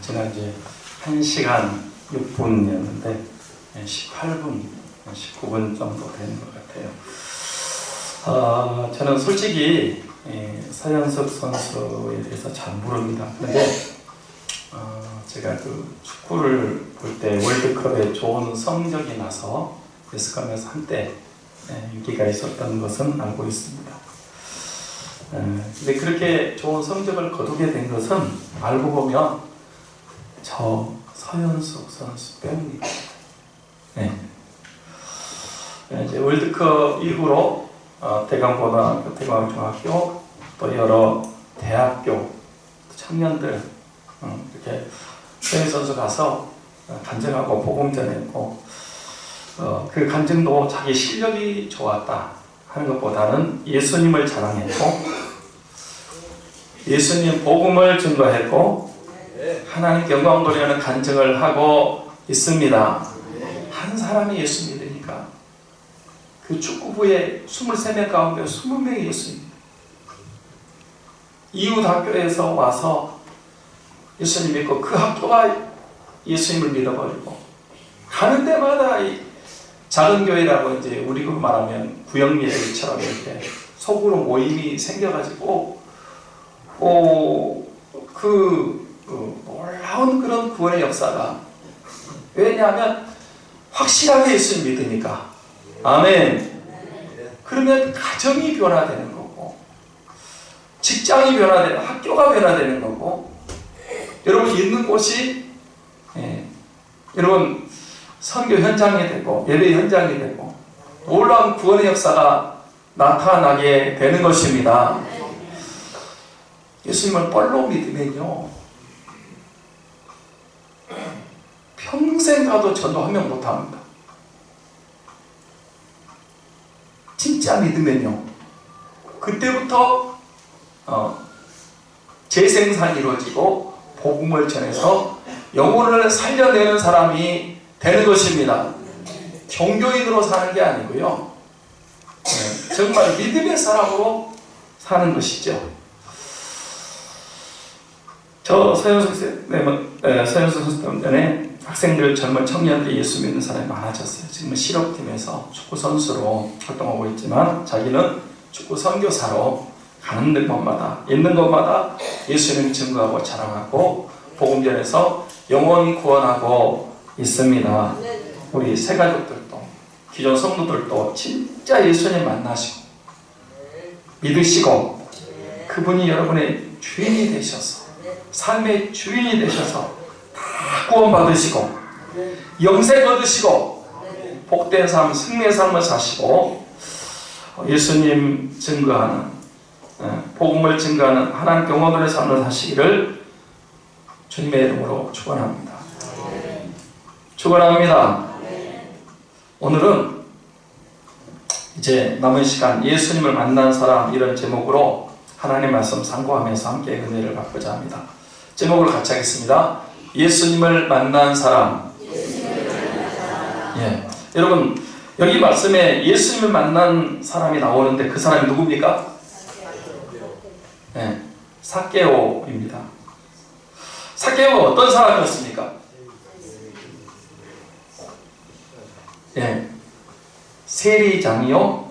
지난주에 1시간 6분이었는데 18분, 19분 정도 되는 것 같아요. 어, 저는 솔직히 예, 서현석 선수에 대해서 잘 모릅니다. 근데 어, 제가 그 축구를 볼 때 월드컵에 좋은 성적이 나서 예스컴에서 한때 예, 인기가 있었던 것은 알고 있습니다. 예, 근데 그렇게 좋은 성적을 거두게 된 것은 알고 보면 저 서현숙 선수 때문입니다. 네. 네, 이제 월드컵 이후로 어, 대강고등학교, 대강중학교 또 여러 대학교 청년들 음, 이렇게 서현 선수 가서 어, 간증하고 복음 전했고 어, 그 간증도 자기 실력이 좋았다 하는 것보다는 예수님을 자랑했고 예수님 복음을 증거했고 하나님 영광 돌리는 간증을 하고 있습니다. 한 사람이 예수 믿으니까 그 축구부에 23명 가운데 20명이 예수 믿어요. 이웃 학교에서 와서 예수님 믿고 그 학교가 예수님을 믿어버리고 가는 데마다 이 작은 교회라고 이제 우리로 말하면 구역예배처럼 이렇게 속으로 모임이 생겨가지고 어, 그 어, 놀라운 그런 구원의 역사가 왜냐하면 확실하게 예수 믿으니까 아멘 그러면 가정이 변화되는 거고 직장이 변화되는 학교가 변화되는 거고 여러분 있는 곳이 예, 여러분 선교 현장이 되고 예배 현장이 되고 놀라운 구원의 역사가 나타나게 되는 것입니다. 예수님을 뻘로 믿으면요 평생 가도 전도하면 못합니다. 진짜 믿으면요 그때부터 어, 재생산이 이루어지고 복음을 전해서 영혼을 살려내는 사람이 되는 것입니다. 종교인으로 사는 게 아니고요. 네, 정말 믿음의 사람으로 사는 것이죠. 저 서현석 쌤, 네, 서현석 선수 때문에 학생들, 젊은 청년들이 예수 믿는 사람이 많아졌어요. 지금은 실업팀에서 축구 선수로 활동하고 있지만 자기는 축구 선교사로 가는 곳마다 있는 곳마다 예수님 증거하고 자랑하고 복음 전해서 영원 구원하고 있습니다. 우리 새 가족들도 기존 성도들도 진짜 예수님 만나시고 믿으시고 그분이 여러분의 주인이 되셔서 삶의 주인이 되셔서 다 구원 받으시고 영생 얻으시고 복된 삶, 승리의 삶을 사시고 예수님 증거하는 복음을 증거하는 하나님 경험들의 삶을 사시기를 주님의 이름으로 축원합니다. 축원합니다. 오늘은 이제 남은 시간 예수님을 만난 사람 이런 제목으로 하나님 말씀 상고하면서 함께 은혜를 받고자 합니다. 제목을 같이 하겠습니다. 예수님을 만난 사람. 예. 여러분 여기 말씀에 예수님을 만난 사람이 나오는데 그 사람이 누굽니까? 예. 사케오입니다. 사케오가 어떤 사람이었습니까? 예. 세리장이요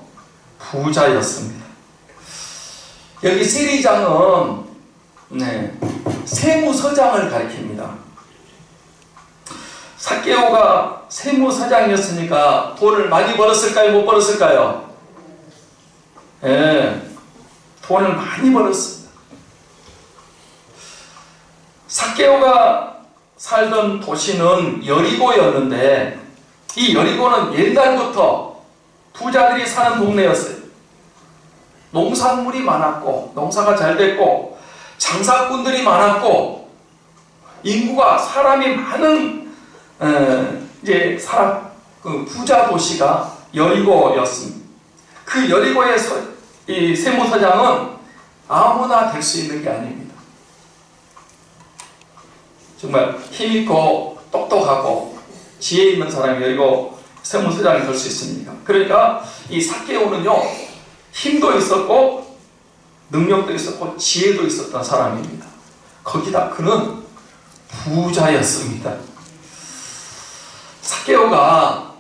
부자였습니다. 여기 세리장은 네, 세무서장을 가리킵니다. 사케오가 세무서장이었으니까 돈을 많이 벌었을까요? 못 벌었을까요? 예, 돈을 많이 벌었습니다. 사케오가 살던 도시는 여리고였는데 이 여리고는 옛날부터 부자들이 사는 동네였어요. 농산물이 많았고 농사가 잘 됐고 장사꾼들이 많았고 인구가 사람이 많은 에, 이제 사람 그 부자 도시가 여리고였습니다. 그 여리고의 서, 이 세무서장은 아무나 될 수 있는 게 아닙니다. 정말 힘있고 똑똑하고 지혜 있는 사람이 여리고 세무서장이 될 수 있습니다. 그러니까 이 사케오는요 힘도 있었고 능력도 있었고 지혜도 있었던 사람입니다. 거기다 그는 부자였습니다. 사케오가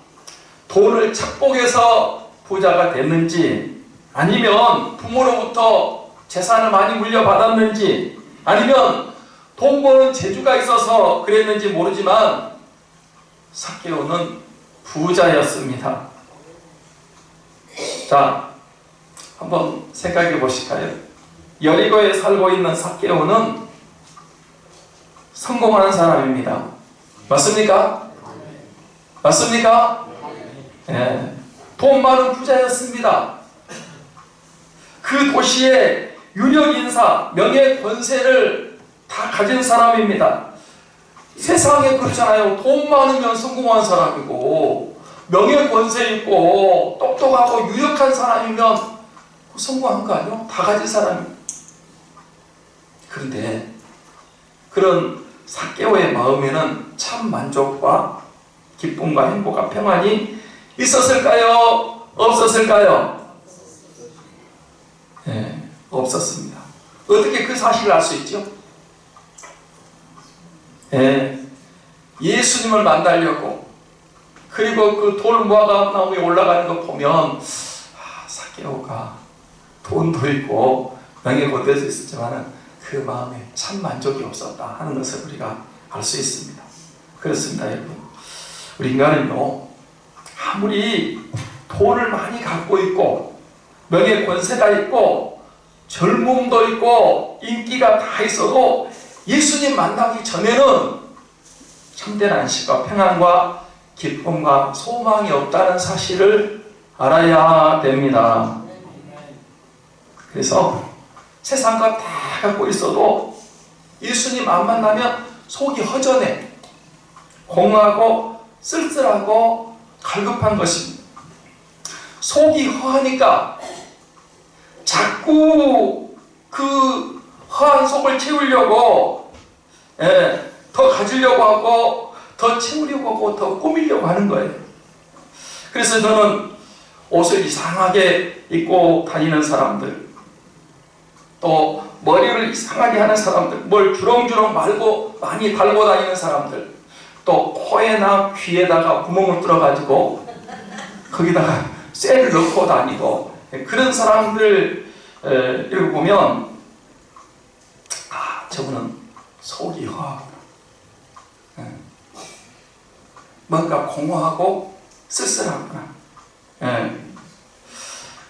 돈을 착복해서 부자가 됐는지 아니면 부모로부터 재산을 많이 물려받았는지 아니면 돈 버는 재주가 있어서 그랬는지 모르지만 사케오는 부자였습니다. 자, 한번 생각해 보실까요? 여리고에 살고 있는 사케오는 성공하는 사람입니다. 맞습니까? 맞습니까? 예. 돈 많은 부자였습니다. 그 도시의 유력 인사, 명예, 권세를 다 가진 사람입니다. 세상에 그렇잖아요. 돈 많으면 성공한 사람이고, 명예, 권세 있고, 똑똑하고 유력한 사람이면 성공한 거 아니에요? 다 가진 사람이. 그런데 그런 사개오의 마음에는 참 만족과 기쁨과 행복과 평안이 있었을까요? 없었을까요? 네, 없었습니다. 어떻게 그 사실을 알 수 있죠? 네, 예수님을 만나려고 그리고 그돌 모아가 나무에 올라가는 거 보면 아, 사개오가 돈도 있고 명예 고대도 있었지만은 그 마음에 참 만족이 없었다 하는 것을 우리가 알 수 있습니다. 그렇습니다, 여러분. 우리 인간은요, 아무리 돈을 많이 갖고 있고, 명예 권세가 있고, 젊음도 있고, 인기가 다 있어도 예수님 만나기 전에는 참된 안식과 평안과 기쁨과 소망이 없다는 사실을 알아야 됩니다. 그래서 세상 것다 갖고 있어도 예수님 안 만나면 속이 허전해. 공하고 쓸쓸하고 갈급한 것입니다. 속이 허하니까 자꾸 그 허한 속을 채우려고 예, 더 가지려고 하고 더 채우려고 하고 더 꾸미려고 하는 거예요. 그래서 저는 옷을 이상하게 입고 다니는 사람들 또 머리를 이상하게 하는 사람들, 뭘 주렁주렁 말고 많이 달고 다니는 사람들, 또 코에나 귀에다가 구멍을 뚫어가지고 거기다가 쇠를 넣고 다니고 그런 사람들 이렇게 보면 아 저분은 속이 허하구나. 뭔가 공허하고 쓸쓸하구나.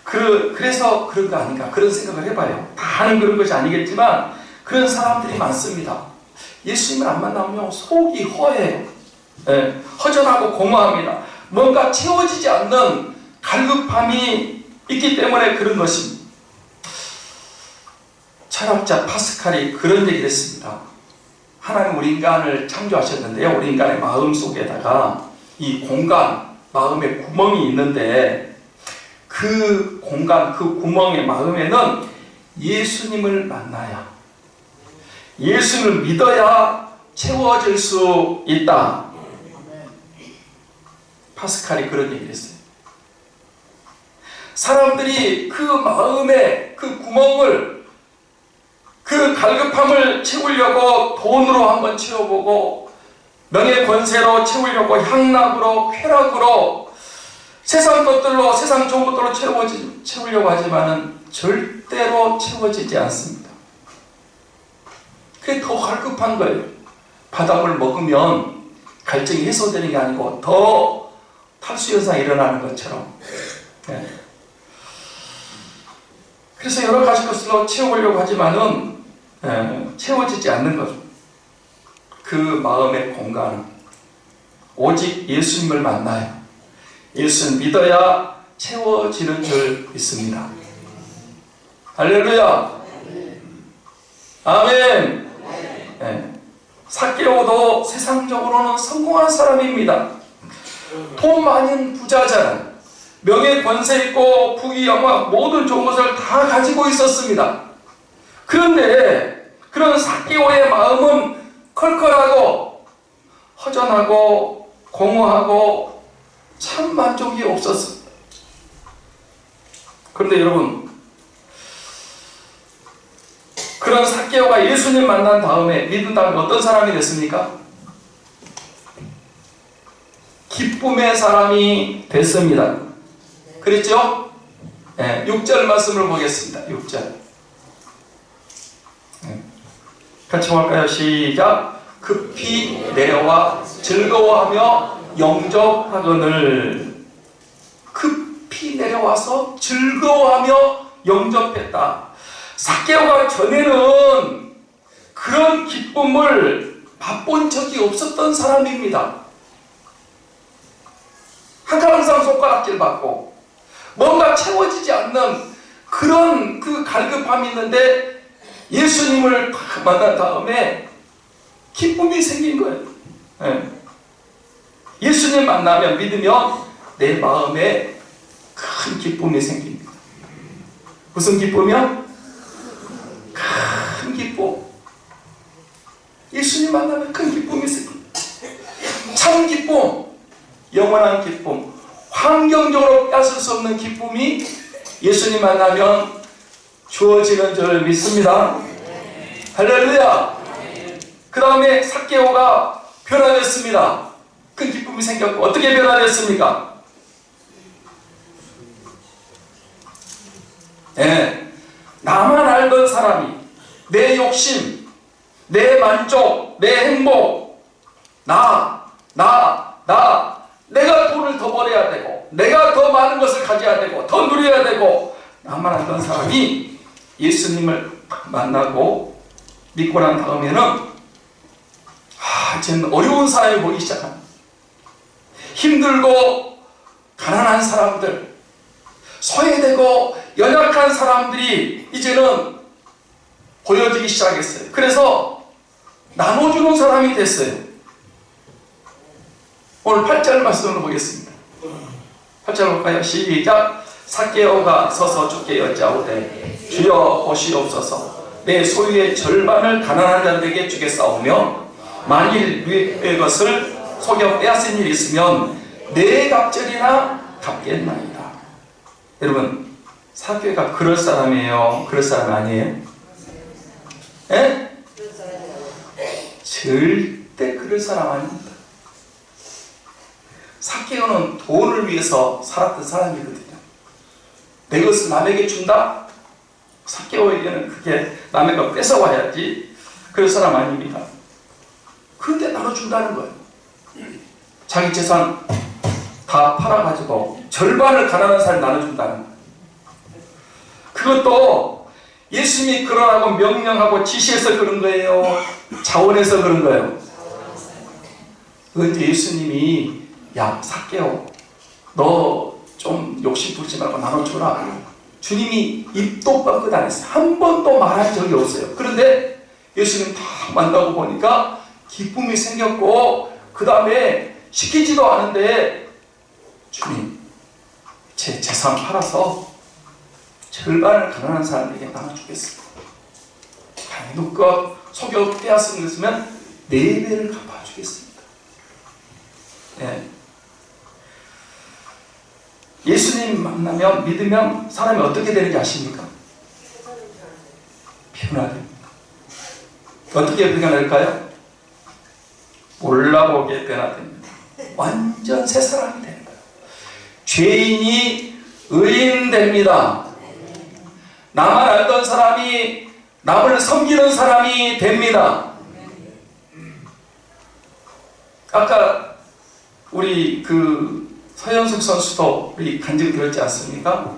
그, 그래서 그런 거 아닌가 그런 생각을 해봐요. 다 하는 그런 것이 아니겠지만 그런 사람들이 많습니다. 예수님을 안 만나면 속이 허해요. 예, 허전하고 공허합니다. 뭔가 채워지지 않는 갈급함이 있기 때문에 그런 것입니다. 철학자 파스칼이 그런 얘기를 했습니다. 하나님 우리 인간을 창조하셨는데요. 우리 인간의 마음 속에다가 이 공간, 마음의 구멍이 있는데 그 공간, 그 구멍의 마음에는 예수님을 만나야, 예수님을 믿어야 채워질 수 있다. 파스칼이 그런 얘기를 했어요. 사람들이 그 마음의 그 구멍을, 그 갈급함을 채우려고 돈으로 한번 채워보고, 명예 권세로 채우려고 향락으로, 쾌락으로, 세상 것들로 세상 좋은 것들로 채워지, 채우려고 하지만은 절대로 채워지지 않습니다. 그게 더 갈급한 거예요. 바닷물 먹으면 갈증이 해소되는 게 아니고 더 탈수 현상이 일어나는 것처럼. 네. 그래서 여러 가지 것으로 채우려고 하지만은 네, 채워지지 않는 거죠. 그 마음의 공간은 오직 예수님을 만나요. 예수는 믿어야 채워지는 줄 믿습니다. 할렐루야. 아멘. 네. 사케오도 세상적으로는 성공한 사람입니다. 돈 많은 부자잖아요. 명예 권세 있고 부귀 영화 모든 좋은 것을 다 가지고 있었습니다. 그런데 그런 사케오의 마음은 컬컬하고 허전하고 공허하고 참 만족이 없었습니다. 그런데 여러분, 그런 사케오가 예수님 만난 다음에 믿은 다음에 어떤 사람이 됐습니까? 기쁨의 사람이 됐습니다. 그랬죠? 네, 6절 말씀을 보겠습니다. 6절. 네. 같이 볼까요? 시작. 급히 내려와 즐거워하며 영접하거늘 급히 내려와서 즐거워하며 영접했다. 사케오가 전에는 그런 기쁨을 맛본 적이 없었던 사람입니다. 항상 손가락질 받고 뭔가 채워지지 않는 그런 그 갈급함이 있는데 예수님을 만난 다음에 기쁨이 생긴 거예요. 네. 예수님 만나면 믿으면 내 마음에 큰 기쁨이 생깁니다. 무슨 기쁨이요? 큰 기쁨. 예수님 만나면 큰 기쁨이 생깁니다. 참 기쁨. 영원한 기쁨, 환경적으로 뺏을 수 없는 기쁨이 예수님 만나면 주어지는 줄 믿습니다. 할렐루야. 그 다음에 사케오가 변화됐습니다. 큰 기쁨이 생겼고 어떻게 변화됐습니까? 네. 나만 알던 사람이 내 욕심, 내 만족, 내 행복, 나, 나, 나. 내가 돈을 더 벌어야 되고 내가 더 많은 것을 가져야 되고 더 누려야 되고. 나만 알던 사람이 예수님을 만나고 믿고 난 다음에는 아, 이제는 어려운 사람이 보이기 시작합니다. 힘들고 가난한 사람들 소외되고 연약한 사람들이 이제는 보여지기 시작했어요. 그래서 나눠주는 사람이 됐어요. 오늘 8절 말씀을 보겠습니다. 8절 볼까요? 시작! 사개오가 서서 주께 여짜오되 주여 보시옵소서 내 소유의 절반을 가난한 자들에게 주겠사오며 만일 내 것을 속여 빼앗은 일이 있으면 내 갑절이나 갚겠나이다. 여러분 사교가 그럴 사람이에요? 그럴 사람 아니에요? 예? 절대 그럴 사람 아닙니다. 사케오는 돈을 위해서 살았던 사람이거든요. 내 것을 남에게 준다? 사케오에게는 그게 남의 거 뺏어와야지 그런 사람 아닙니다. 그런데 나눠준다는 거예요. 자기 재산 다 팔아가지고 절반을 가난한 사람이 나눠준다는 거예요. 그것도 예수님이 그러라고 명령하고 지시해서 그런 거예요. 자원해서 그런 거예요. 그런데 예수님이 야 사개오 너 좀 욕심 부리지 말고 나눠줘라 주님이 입도 뻥끗 안 했어요 한 번도 말한 적이 없어요 그런데 예수님 다 만나고 보니까 기쁨이 생겼고 그 다음에 시키지도 않은데 주님 제 재산 팔아서 절반을 가난한 사람에게 나눠주겠습니다 누껏 속여 빼앗은 것이면 네 배를 갚아주겠습니다 네. 예수님 만나면 믿으면 사람이 어떻게 되는지 아십니까? 변화됩니다. 어떻게 변화될까요? 몰라보게 변화됩니다. 완전 새 사람이 되는 거예요. 죄인이 의인 됩니다. 나만 알던 사람이 남을 섬기는 사람이 됩니다. 아까 우리 그 서현숙 선수도 우리 간증 들었지 않습니까?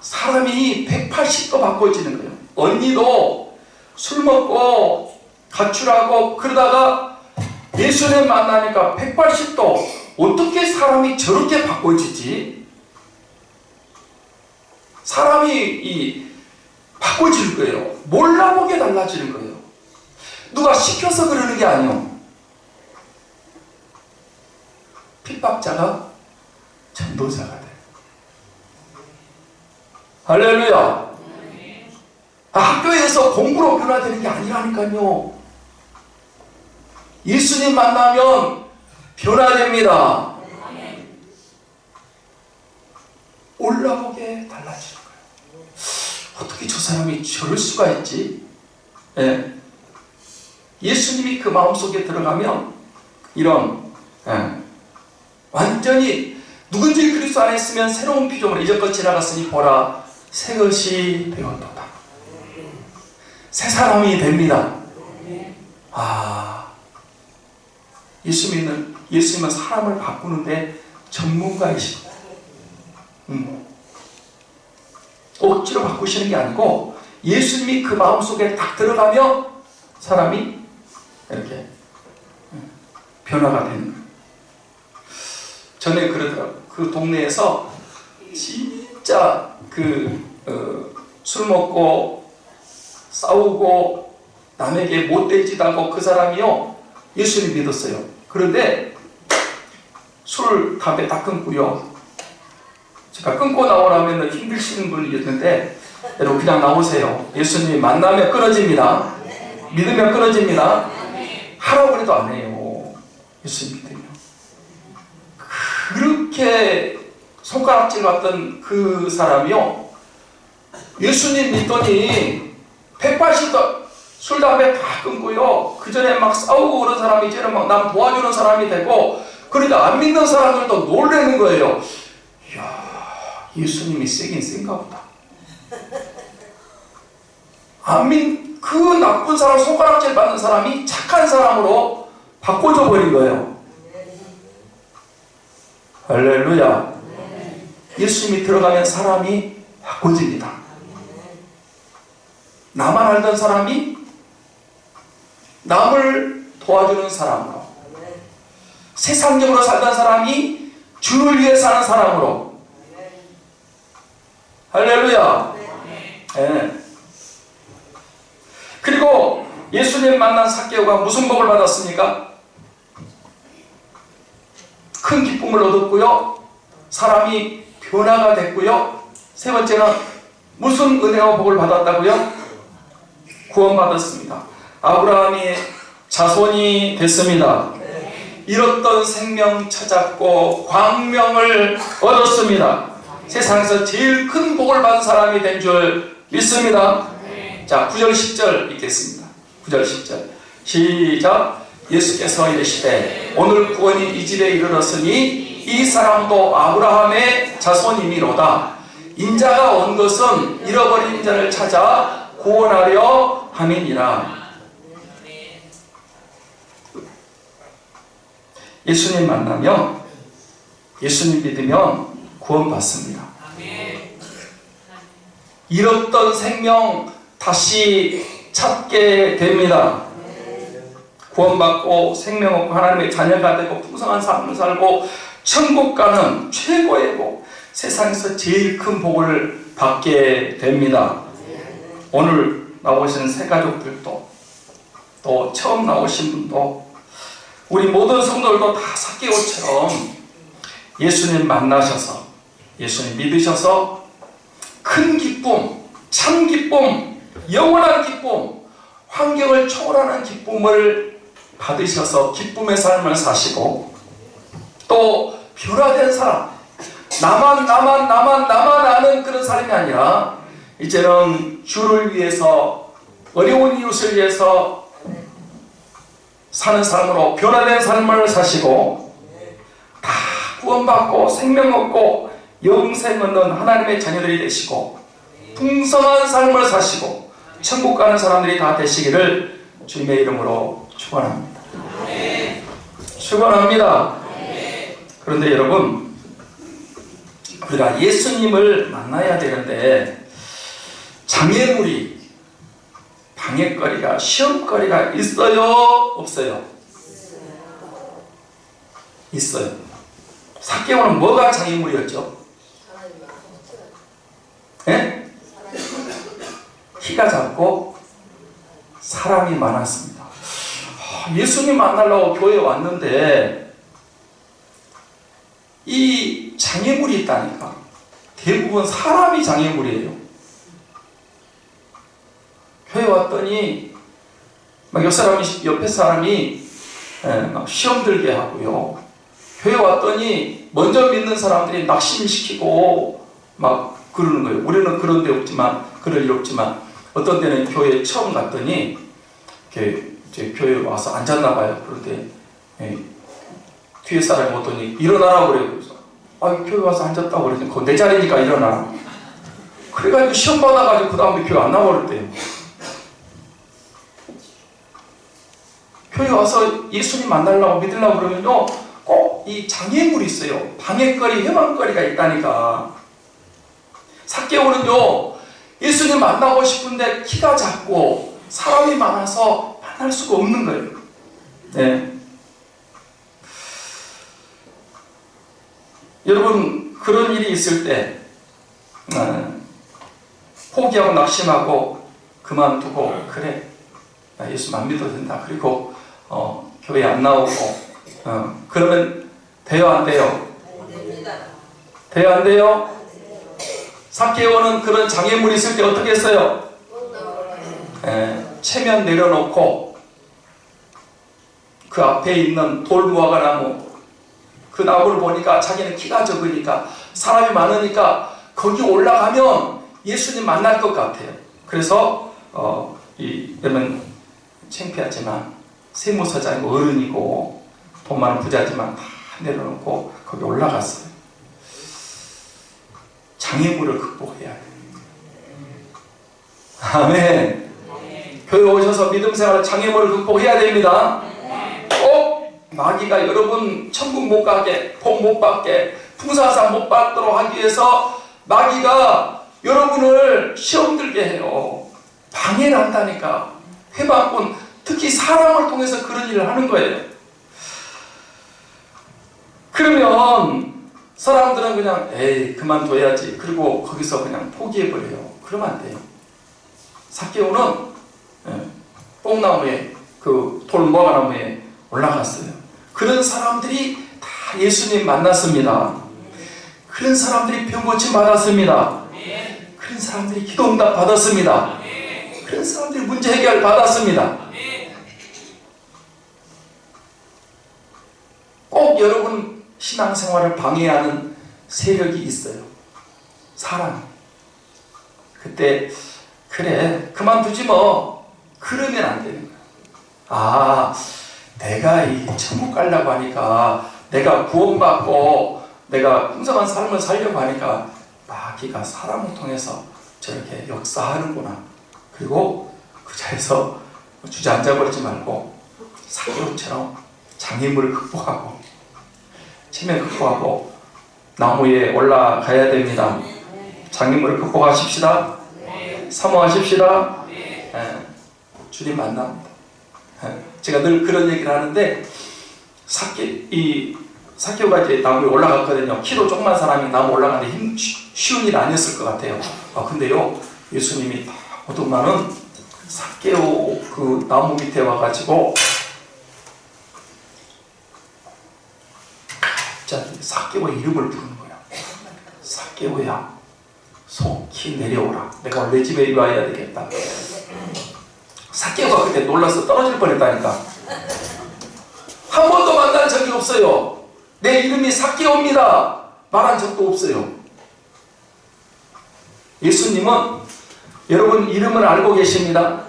사람이 180도 바꿔지는 거예요. 언니도 술 먹고 가출하고 그러다가 예수님 만나니까 180도 어떻게 사람이 저렇게 바꿔지지? 사람이 이 바꿔질 거예요. 몰라보게 달라지는 거예요. 누가 시켜서 그러는 게 아니에요. 핍박자가 전도자가 돼. 할렐루야. 아, 학교에서 공부로 변화되는 게 아니라니까요. 예수님 만나면 변화됩니다. 올라보게 달라지는 저 사람이 저럴 수가 있지? 예. 예수님이 그 마음속에 들어가면 이런 예. 완전히 누군지 그리스도 안에 있으면 새로운 피조물 이전것 지나갔으니 보라 새 것이 되었도다. 새 사람이 됩니다. 아 예수 믿는 예수님은 사람을 바꾸는데 전문가이십니다. 음. 억지로 바꾸시는 게 아니고 예수님이 그 마음속에 딱 들어가면 사람이 이렇게 변화가 되는 거예요. 전에 그러더라고요. 그 동네에서 진짜 그술 어, 먹고 싸우고 남에게 못되지도 않고 그 사람이요 예수님 믿었어요. 그런데 술, 담배 다 끊고요. 제가 끊고 나오라면 힘드시는 분이었는데 여러분 그냥 나오세요. 예수님이 만나면 끊어집니다. 믿으면 끊어집니다. 하라고 해도 안 해요. 예수님 믿으면. 그렇게 손가락질 받던 그 사람이요. 예수님 믿더니 180도 술, 담배 다 끊고요. 그 전에 막 싸우고 그런 사람이 이제는 막 남 도와주는 사람이 되고 그러니까 안 믿는 사람들도 놀래는 거예요. 이야, 예수님이 세긴 센가 보다. 안 믿, 그 나쁜 사람, 손가락질 받는 사람이 착한 사람으로 바꿔줘 버린 거예요. 할렐루야. 예수님이 들어가면 사람이 바꿔집니다. 나만 알던 사람이 남을 도와주는 사람으로 세상적으로 살던 사람이 주를 위해 사는 사람으로 할렐루야 네. 그리고 예수님 만난 사개오가 무슨 복을 받았습니까? 큰 기쁨을 얻었고요 사람이 변화가 됐고요 세 번째는 무슨 은혜와 복을 받았다고요? 구원받았습니다 아브라함이 자손이 됐습니다 잃었던 생명 찾았고 광명을 얻었습니다. 세상에서 제일 큰 복을 받은 사람이 된 줄 믿습니다. 자, 9절 10절 읽겠습니다. 9절 10절. 시작. 예수께서 이르시되 오늘 구원이 이 집에 이르렀으니 이 사람도 아브라함의 자손이미로다. 인자가 온 것은 잃어버린 자를 찾아 구원하려 함이니라. 예수님 만나면 예수님 믿으면 구원받습니다. 잃었던 생명 다시 찾게 됩니다. 구원받고 생명 얻고 하나님의 자녀가 되고 풍성한 삶을 살고 천국 가는 최고의 복, 세상에서 제일 큰 복을 받게 됩니다. 오늘 나오시는 새 가족들도 또 처음 나오신 분도 우리 모든 성도들도 다 사개오처럼 예수님 만나셔서 예수님 믿으셔서 큰 기쁨, 참 기쁨, 영원한 기쁨, 환경을 초월하는 기쁨을 받으셔서 기쁨의 삶을 사시고 또 변화된 사람, 나만 나만 나만 나만 아는 그런 사람이 아니라 이제는 주를 위해서 어려운 이웃을 위해서 사는 삶으로 변화된 삶을 사시고 다 구원받고 생명 얻고 영생 얻는 하나님의 자녀들이 되시고 풍성한 삶을 사시고 천국 가는 사람들이 다 되시기를 주님의 이름으로 축원합니다. 축원합니다. 그런데 여러분 우리가 예수님을 만나야 되는데 장애물이 방해거리가 시험거리가 있어요? 없어요? 있어요. 사개오는 뭐가 장애물이었죠? 예? 키가 작고 사람이 많았습니다. 예수님 만나려고 교회에 왔는데 이 장애물이 있다니까. 대부분 사람이 장애물이에요. 교회 왔더니 막 옆 사람이 옆에 사람이 막 시험 들게 하고요. 교회 왔더니 먼저 믿는 사람들이 낙심시키고 막 그러는 거예요. 우리는 그런 데 없지만 그럴 일 없지만 어떤 때는 교회 처음 갔더니 이렇게 이제 교회 와서 앉았나 봐요. 그런데 예, 뒤에 사람이 오더니 일어나라고 그래요. 아 교회 와서 앉았다고 그러더니 그거 내 자리니까 일어나. 그래가지고 시험 받아가지고 그 다음에 교회 안 나버렸대요. 교회 와서 예수님 만나려고 믿으려고 그러면요 꼭 이 장애물이 있어요. 방해거리, 해방거리가 있다니까. 사개오는요 예수님 만나고 싶은데 키가 작고 사람이 많아서 만날 수가 없는 거예요. 네. 여러분 그런 일이 있을 때 어, 포기하고 낙심하고 그만두고 그래 나 예수 안 믿어도 된다. 그리고 어, 교회 안 나오고 어, 그러면 돼요 안 돼요? 돼요 안 돼요? 사케오는 그런 장애물이 있을 때 어떻게 했어요? 에, 체면 내려놓고 그 앞에 있는 돌무화과 나무 그 나무를 보니까 자기는 키가 적으니까 사람이 많으니까 거기 올라가면 예수님 만날 것 같아요. 그래서 어, 이 여러분 창피하지만 세무서장이고 어른이고 돈 많은 부자지만 다 내려놓고 거기 올라갔어요. 장애물을 극복해야 돼요. 아멘. 교회 오셔서 믿음 생활 장애물을 극복해야 됩니다. 꼭 마귀가 여러분 천국 못 가게, 복 못 받게, 풍사상 못 받도록 하기 위해서 마귀가 여러분을 시험 들게 해요. 방해를 한다니까. 회방꾼, 특히 사람을 통해서 그런 일을 하는 거예요. 그러면 사람들은 그냥 에이 그만둬야지 그리고 거기서 그냥 포기해버려요. 그러면 안 돼요. 사케오는 예, 뽕나무에 그 돌모아나무에 올라갔어요. 그런 사람들이 다 예수님 만났습니다. 그런 사람들이 병고침 받았습니다. 그런 사람들이 기도 응답 받았습니다. 그런 사람들이 문제 해결 받았습니다. 꼭 여러분 신앙생활을 방해하는 세력이 있어요. 사람. 그때 그래 그만두지 뭐 그러면 안 되는 거야. 아 내가 이 천국 가려고 하니까 내가 구원받고 내가 풍성한 삶을 살려고 하니까 마귀가 사람을 통해서 저렇게 역사하는구나. 그리고 그 자리에서 주저앉아 버리지 말고 사기로처럼 장애물을 극복하고 치매 극복하고 나무에 올라가야 됩니다. 장애물을 극복하십시다. 사모하십시다. 예, 주님 만납니다. 예, 제가 늘 그런 얘기를 하는데 사케 이 사케오가 이제 나무에 올라갔거든요. 키도 조그만 사람이 나무 올라가는데 힘, 쉬운 일 아니었을 것 같아요. 아, 근데요 예수님이 어떤 날은 사케오 그 나무 밑에 와가지고 자기 사케오 이름을 부르는 거야. 사케오야, 속히 내려오라. 내가 원래 집에 이리 와야 되겠다. 사케오가 그때 놀라서 떨어질 뻔했다니까. 한 번도 만난 적이 없어요. 내 이름이 사케오입니다. 말한 적도 없어요. 예수님은 여러분 이름을 알고 계십니다.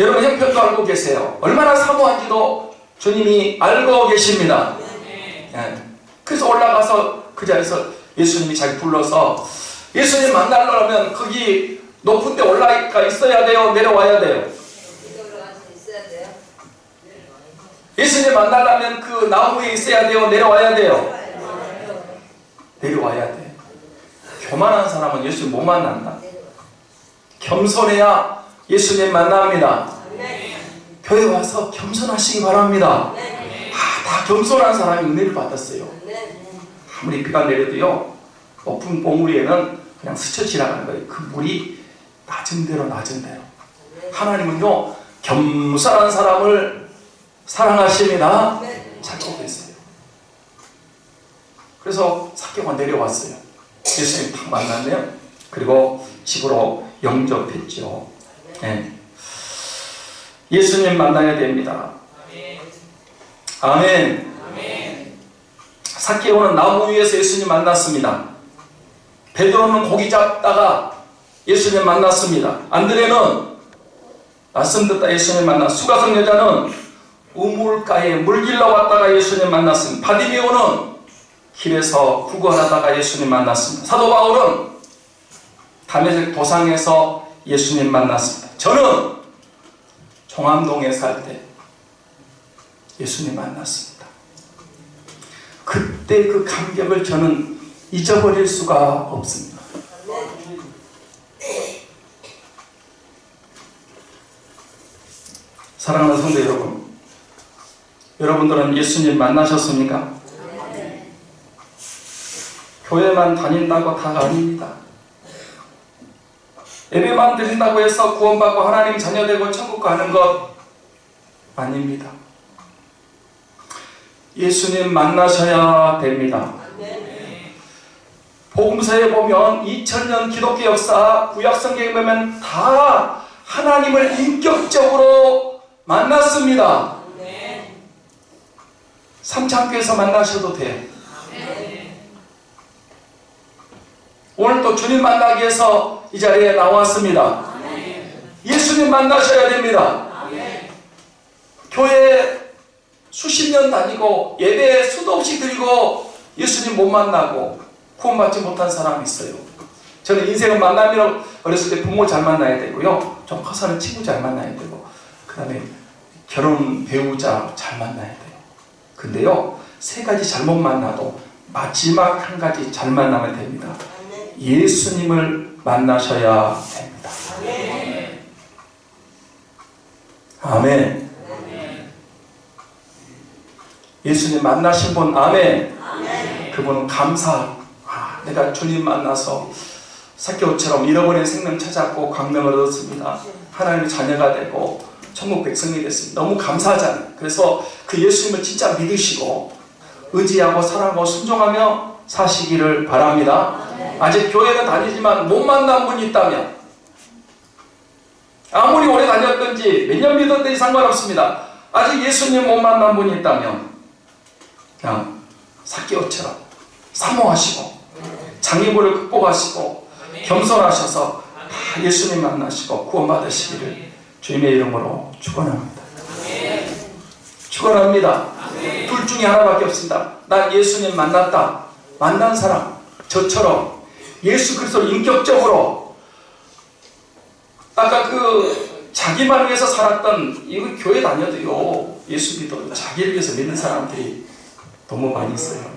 여러분 형편도 알고 계세요. 얼마나 사모한지도 주님이 알고 계십니다. 예. 그래서 올라가서 그 자리에서 예수님이 자기 불러서 예수님 만나려면 거기 높은 데 올라가 있어야 돼요? 내려와야 돼요? 예수님 만나려면 그 나무 위에 있어야 돼요? 내려와야 돼요? 내려와야 돼. 교만한 사람은 예수님 못 만난다. 겸손해야 예수님 만납니다. 교회 와서 겸손하시기 바랍니다. 아, 다 겸손한 사람이 은혜를 받았어요. 아무리 비가 내려도요, 높은 봉우리에는 그냥 스쳐 지나가는 거예요. 그 물이 낮은 대로 낮은 대로. 하나님은요, 겸손한 사람을 사랑하십니다. 찾고 계세요. 그래서 사개가 내려왔어요. 예수님 탁 만났네요. 그리고 집으로 영접했죠. 네. 예수님 만나야 됩니다. 아멘. 사케오는 나무 위에서 예수님 만났습니다. 베드로는 고기 잡다가 예수님 만났습니다. 안드레는 낯선 듯다 예수님 만났. 수가성 여자는 우물가에 물 길러 왔다가 예수님 만났습니다. 바디메오는 길에서 구걸하다가 예수님 만났습니다. 사도 바울은 담에색 도상에서 예수님 만났습니다. 저는 종암동에 살 때 예수님 만났습니다. 그때 그 감격을 저는 잊어버릴 수가 없습니다. 사랑하는 성도 여러분, 여러분들은 예수님 만나셨습니까? 교회만 다닌다고 다가 아닙니다. 예배만 드린다고 해서 구원받고 하나님 자녀되고 천국 가는 것 아닙니다. 예수님 만나셔야 됩니다. 복음서에 보면 2000년 기독교 역사 구약 성경에 보면 다 하나님을 인격적으로 만났습니다. 삼창교에서 만나셔도 돼요. 오늘 또 주님 만나기 위해서 이 자리에 나왔습니다. 예수님 만나셔야 됩니다. 교회 수십 년 다니고 예배 수도 없이 드리고 예수님 못 만나고 구원받지 못한 사람이 있어요. 저는 인생은 만남이라고 어렸을 때 부모 잘 만나야 되고요. 좀 커서는 친구 잘 만나야 되고 그 다음에 결혼 배우자 잘 만나야 돼요. 근데요 세 가지 잘못 만나도 마지막 한 가지 잘 만나면 됩니다. 예수님을 만나셔야 됩니다. 아멘. 예수님 만나신 분 아멘. 그분은 감사. 아, 내가 주님 만나서 사개오처럼 잃어버린 생명 찾았고 광명을 얻었습니다. 하나님의 자녀가 되고 천국 백성이 됐습니다. 너무 감사하잖아요. 그래서 그 예수님을 진짜 믿으시고 의지하고 사랑하고 순종하며 사시기를 바랍니다. 아직 교회는 다니지만 못 만난 분이 있다면 아무리 오래 다녔든지 몇 년 믿었든지 상관없습니다. 아직 예수님 못 만난 분이 있다면 그냥 사개오처럼 사모하시고 장애물을 극복하시고 겸손하셔서 다 예수님 만나시고 구원받으시기를 주님의 이름으로 축원합니다. 축원합니다. 둘 중에 하나밖에 없습니다. 난 예수님 만났다. 만난 사람 저처럼 예수 그리스도 인격적으로 아까 그 자기만 위해서 살았던 이거 교회 다녀도요 예수 믿어도 자기를 위해서 믿는 사람들이 너무 많이 있어요.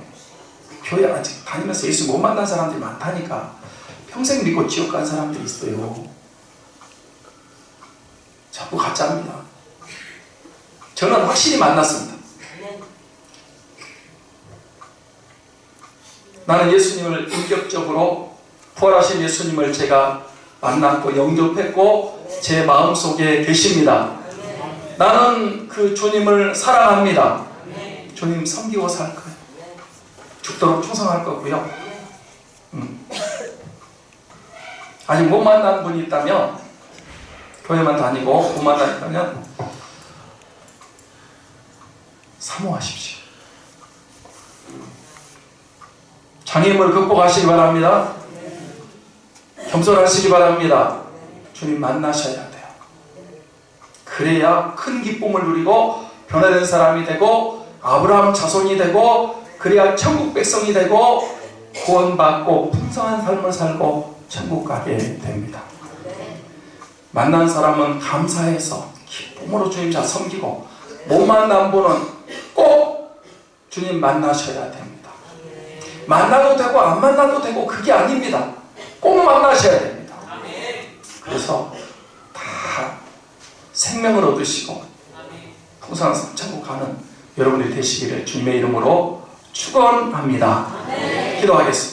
교회 아직 다니면서 예수 못 만난 사람들이 많다니까 평생 믿고 지옥 간 사람들이 있어요. 자꾸 가짜입니다. 저는 확실히 만났습니다. 나는 예수님을 인격적으로 부활하신 예수님을 제가 만났고 영접했고 제 마음속에 계십니다. 나는 그 주님을 사랑합니다. 주님 섬기고 살 거예요. 죽도록 충성할 거고요. 음. 아직 못 만난 분이 있다면 교회만 다니고 못 만났다면 사모하십시오. 장애물을 극복하시기 바랍니다. 겸손하시기 바랍니다. 주님 만나셔야 돼요. 그래야 큰 기쁨을 누리고 변화된 사람이 되고 아브라함 자손이 되고 그래야 천국 백성이 되고 구원받고 풍성한 삶을 살고 천국 가게 됩니다. 만난 사람은 감사해서 기쁨으로 주님 잘 섬기고 못 만난 분은 꼭 주님 만나셔야 됩니다. 만나도 되고 안 만나도 되고 그게 아닙니다. 꼭 만나셔야 됩니다. 그래서 다 생명을 얻으시고 풍성한 삶 천국 가는 여러분이 되시기를 주님의 이름으로 축원합니다. 기도하겠습니다.